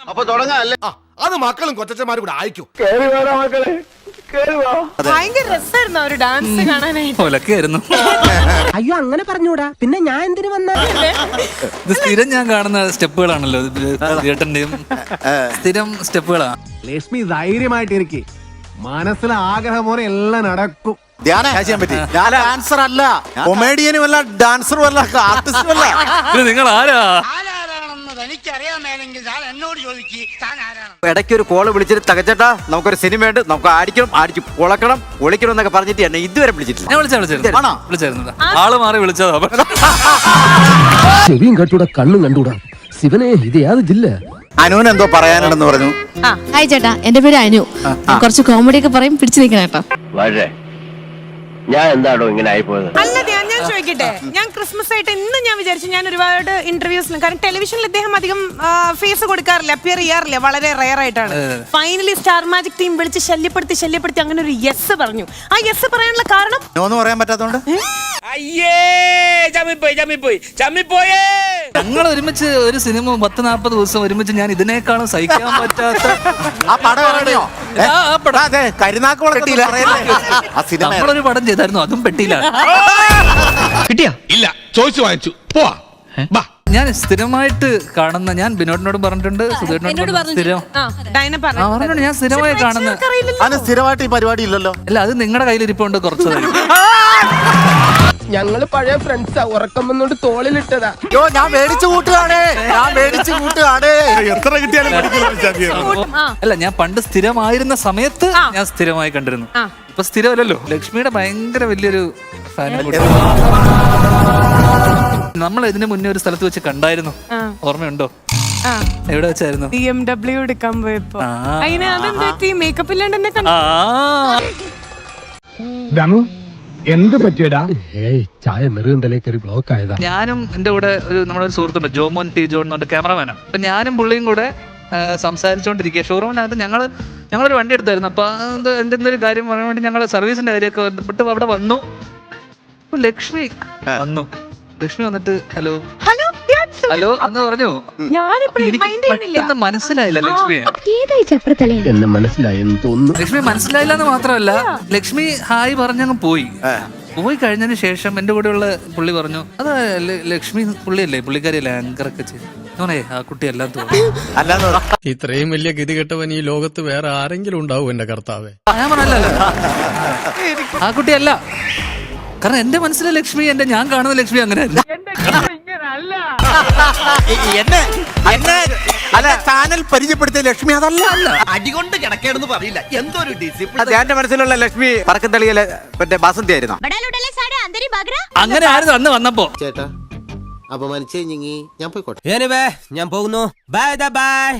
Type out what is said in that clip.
അപ്പൊ തുടങ്ങാല്ലേ? ആ അത് മക്കളും കൊച്ചന്മാരും കൂടെ അയക്കും. ഭയങ്കര രസമായിരുന്നു അവർ ഡാൻസ് കാണാനായിട്ട്. ഒലക്കായിരുന്നു അയ്യോ അങ്ങനെ പറഞ്ഞൂടാ. പിന്നെ ഞാൻ എന്തിനു വന്ന? ഇത് സ്ഥിരം ഞാൻ കാണുന്ന സ്റ്റെപ്പുകളാണല്ലോ. ചേട്ടന്റെയും സ്ഥിരം സ്റ്റെപ്പുകളാണ്. ലക്ഷ്മി ധൈര്യമായിട്ടിരിക്കെ മനസ്സിലെ ആഗ്രഹം പോലെ എല്ലാം നടക്കും. ഡാൻസർ അല്ല. കൊമേഡിയനും അല്ല. ഡാൻസറും അല്ല ആർട്ടിസ്റ്റും അല്ല നിങ്ങൾ ആരാ? ഇടയ്ക്ക് ഒരു കോൾ വിളിച്ചിട്ട് തകച്ചേട്ടാ നമുക്കൊരു സിനിമയുണ്ട് നമുക്ക് ആടിക്കണം ആടിച്ചു പൊളക്കണം ഒളിക്കണം എന്നൊക്കെ പറഞ്ഞിട്ട് എന്നെ ഇതുവരെ വിളിച്ചിട്ടില്ല. ഞാൻ വിളിച്ചാ വിളിച്ചായിരുന്നു. ആണോ? വിളിച്ചായിരുന്നു. ആൾ മാറി വിളിച്ചതാ. ചെവിയും കണ്ടൂടാ കണ്ണും കണ്ടൂടാ. ശിവനെ ഇത് യാത് ജില്ല? അനുവിന് എന്തോ പറയാനുണ്ടെന്ന് പറഞ്ഞു. ഹായ് ചേട്ടാ എന്റെ പേര് അനു. ഞാൻ കുറച്ച് കോമഡി ഒക്കെ പറയും പിടിച്ചു നിൽക്കണം കേട്ടോ. വളരെ ഞാൻ എന്താണോ ഇങ്ങനെ ആയിപ്പോയത്? അല്ല ചോദിക്കട്ടെ? ഞാൻ ക്രിസ്മസ് ആയിട്ട് ഇന്ന് ഞാൻ വിചാരിച്ചു ഞാൻ ഒരുപാട് ഇന്റർവ്യൂസിന് കാരണം ടെലിവിഷനിൽ അദ്ദേഹം അധികം ഫേസ് കൊടുക്കാറില്ല അപ്പിയർ ചെയ്യാറില്ല വളരെ റയർ ആയിട്ടാണ്. ഫൈനലി സ്റ്റാർ മാജിക് ടീം വിളിച്ച് ശല്യപ്പെടുത്തി ശല്യപ്പെടുത്തി അങ്ങനെ ഒരു യെസ് പറഞ്ഞു. ആ യെസ് പറയാനുള്ള കാരണം? നോന്ന് പറയാൻ പറ്റാത്തോണ്ട് ഞങ്ങൾ ഒരുമിച്ച് ഒരു സിനിമ പത്ത് നാൽപ്പത് ദിവസം ഒരുമിച്ച് ഞാൻ ഇതിനേക്കാളും സഹിക്കാൻ പറ്റാത്ത ആ പടം ഇറങ്ങിയോ ഏ? ആ, ആ പടം. അതെ കരുനാക്ക് വളർത്തിയില്ല ആ സിനിമ നമ്മളൊരു പടം ചെയ്തായിരുന്നു അതും പെട്ടിയിലാണ്. ഇല്ല ചോദിച്ചു വാങ്ങിച്ചു. പോവാ. ബാ. ഞാൻ സ്ഥിരമായിട്ട് കാണുന്ന ഞാൻ ബിനോദിനോട് പറഞ്ഞിട്ടുണ്ട് സുധീറിനോടും പറഞ്ഞു സ്ഥിരം. ആ ഡൈന ആ പറഞ്ഞിട്ടുണ്ട്. ഞാൻ സ്ഥിരമായി കാണുന്ന അതിന് സ്ഥിരമായിട്ട് ഈ പരിപാടി ഇല്ലല്ലോ. അല്ല അത് നിങ്ങളുടെ കയ്യിലിരിപ്പുണ്ട് കുറച്ചതായി. ഞങ്ങൾ പഴയ ഫ്രണ്ട്സാ ഉറക്കം വന്നോണ്ട് തോളിലിട്ടതാ. യോ ഞാൻ മേടിച്ചു കൂട്ടുകാണ്. ഞാൻ മേടിച്ചു കൂട്ടുകാണ്. എത്ര കിട്ടിയാലും പഠിക്കില്ല. അല്ല ഞാൻ പണ്ട് സ്ഥിരമായിരുന്ന സമയത്ത് ഞാൻ സ്ഥിരമായി കണ്ടിരുന്നു. ഇപ്പൊ സ്ഥിരമല്ലല്ലോ. ലക്ഷ്മിയുടെ ഭയങ്കര വലിയൊരു ഫാൻ നമ്മൾ ഇതിനു മുന്നേ ഒരു സ്ഥലത്ത് വെച്ച് കണ്ടായിരുന്നു. ഓർമ്മയുണ്ടോ? ആ. എവിടെ വെച്ചായിരുന്നു? ബി എം ഡബ്ല്യു എടുക്കാൻ പോയപ്പോ. അതിന് അതെന്താ മേക്കപ്പ് ഇല്ലാണ്ട് എന്നെ കണ്ടു എന്ത് പറ്റിയടാ? ഏയ് ചായ നെറുകന്തലേ കയറി ബ്ലോക്ക് ആയതാ. ഞാനും എന്റെ കൂടെ ഒരു നമ്മുടെ ഒരു സുഹൃത്തുണ്ട് ജോമോൻ ടി ജോൺ എന്ന് പറഞ്ഞ ക്യാമറമാനാണ് അപ്പൊ ഞാനും പുള്ളിയും കൂടെ സംസാരിച്ചോണ്ടിരിക്കുക സംസാരിച്ചുകൊണ്ടിരിക്കുക ഷോറൂമിനകത്ത് ഞങ്ങൾ ഞങ്ങളൊരു വണ്ടി എടുത്തായിരുന്നു. അപ്പൊ അത് എന്റെ ഒരു കാര്യം പറയാൻ വേണ്ടി ഞങ്ങൾ സർവീസിന്റെ കാര്യമൊക്കെ ബന്ധപ്പെട്ട് അവിടെ വന്നു. ലക്ഷ്മി വന്നു. ലക്ഷ്മി വന്നിട്ട് ഹലോ. ഹലോ ഹലോ അന്ന് പറഞ്ഞു. ഞാനിപ്പോഴും മനസ്സിലായില്ല ചപ്രത്തലേ മനസ്സിലായെന്ന് തോന്നുന്നു. ലക്ഷ്മി മനസ്സിലായില്ല എന്ന് മാത്രമല്ല ലക്ഷ്മി ഹായ് പറഞ്ഞങ്ങ് പോയി. പോയി കഴിഞ്ഞതിന് ശേഷം എന്റെ കൂടെയുള്ള പുള്ളി പറഞ്ഞു അത് ലക്ഷ്മി പുള്ളിയല്ലേ പുള്ളിക്കാരിയല്ലേ ആങ്കറൊക്കെ ചെയ്തു? ഞാനേ ആ കുട്ടി എല്ലാം തോന്നി അല്ലാന്ന് ഇത്രയും വലിയ ഗതി കെട്ടവൻ ഈ ലോകത്ത് വേറെ ആരെങ്കിലും ഉണ്ടാവും എന്റെ കർത്താവേ. ഞാൻ പറഞ്ഞല്ലോ. ആ കുട്ടിയല്ല കാരണം എന്റെ മനസ്സിലെ ലക്ഷ്മി എന്റെ ഞാൻ കാണുന്ന ലക്ഷ്മി അങ്ങനെയല്ല. എന്നെ എന്നെ അല്ല ചാനൽ പരിചയപ്പെടുത്തിയ ലക്ഷ്മി അതല്ല. അടികൊണ്ട് കിടക്കേണ്ടെന്ന് പറയില്ല. എന്തോ ഒരു ഡിസിപ്ലിൻ എന്റെ മനസ്സിലുള്ള ലക്ഷ്മി പറക്കത്തളിയിലെ മറ്റേ ബാസന്തി ആയിരുന്നു. അങ്ങനെ ആരും അന്ന് വന്നപ്പോ. ചേട്ടാ അപമാനിച്ചേ ഞാൻ പോയിക്കോട്ടെ. ഞാൻ പോകുന്നു. Bye bye